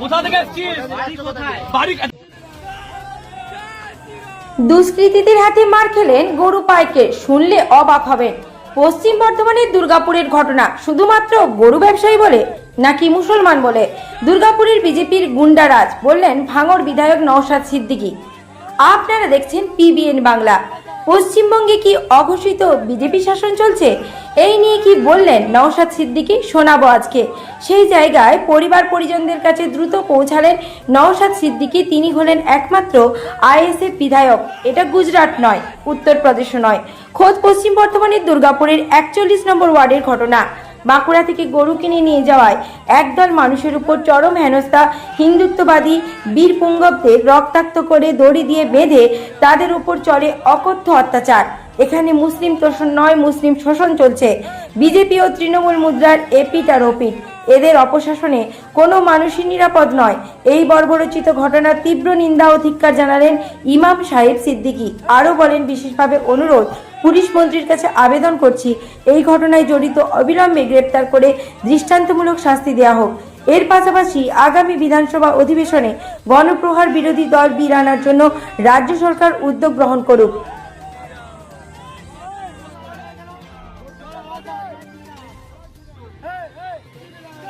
কোথা থেকে বাড়ি দুষ্কৃতীদের হাতে মার খেলেন গরু পাইকে, শুনলে অবাক হবেন। পশ্চিম বর্ধমানের দুর্গাপুরের ঘটনা শুধুমাত্র গরু ব্যবসায়ী বলে নাকি মুসলমান বলে? দুর্গাপুরের বিজেপির গুন্ডারাজ বললেন, ভাঙড় বিধায়ক নওশাদ সিদ্দিকী। আপনারা দেখছেন পিবিএন বাংলা। পশ্চিমবঙ্গে কি অঘোষিত বিজেপি শাসন চলছে? এই নিয়ে কি বললেন নওশাদ সিদ্দিকী? শোনাবো আজকে। সেই জায়গায় পরিবার পরিজনদের কাছে দ্রুত পৌঁছালেন নওশাদ সিদ্দিকী। তিনি হলেন একমাত্র আইএসএফ বিধায়ক। এটা গুজরাট নয়, উত্তরপ্রদেশও নয়। খোদ পশ্চিম বর্ধমানের দুর্গাপুরের একচল্লিশ নম্বর ওয়ার্ডের ঘটনা। বাঁকুড়া থেকে গরু কিনে নিয়ে যাওয়ায় একদল মানুষের উপর চরম হেনস্থা, হিন্দুত্ববাদী বীর পুঙ্গবদের রক্তাক্ত করে দড়ি দিয়ে বেঁধে তাদের উপর চলে অকথ্য অত্যাচার। এখানে মুসলিম তোষণ নয়, মুসলিম শোষণ চলছে। বিজেপি ও তৃণমূল মুদ্রার এপিট আর ওপিট। এদের অপশাসনে কোনো মানুষই নিরাপদ নয়। এই বর্বরচিত ঘটনার তীব্র নিন্দা ও ধিক্কার জানালেন ইমাম সাহেব সিদ্দিকী। আরও বলেন, বিশেষভাবে অনুরোধ, পুলিশ মন্ত্রীর কাছে আবেদন করছি, এই ঘটনায় জড়িত অবিলম্বে গ্রেপ্তার করে দৃষ্টান্তমূলক শাস্তি দেওয়া হোক। এর পাশাপাশি আগামী বিধানসভা অধিবেশনে গণপ্রহার বিরোধী দল বিল আনার জন্য রাজ্য সরকার উদ্যোগ গ্রহণ করুক। hey, hey.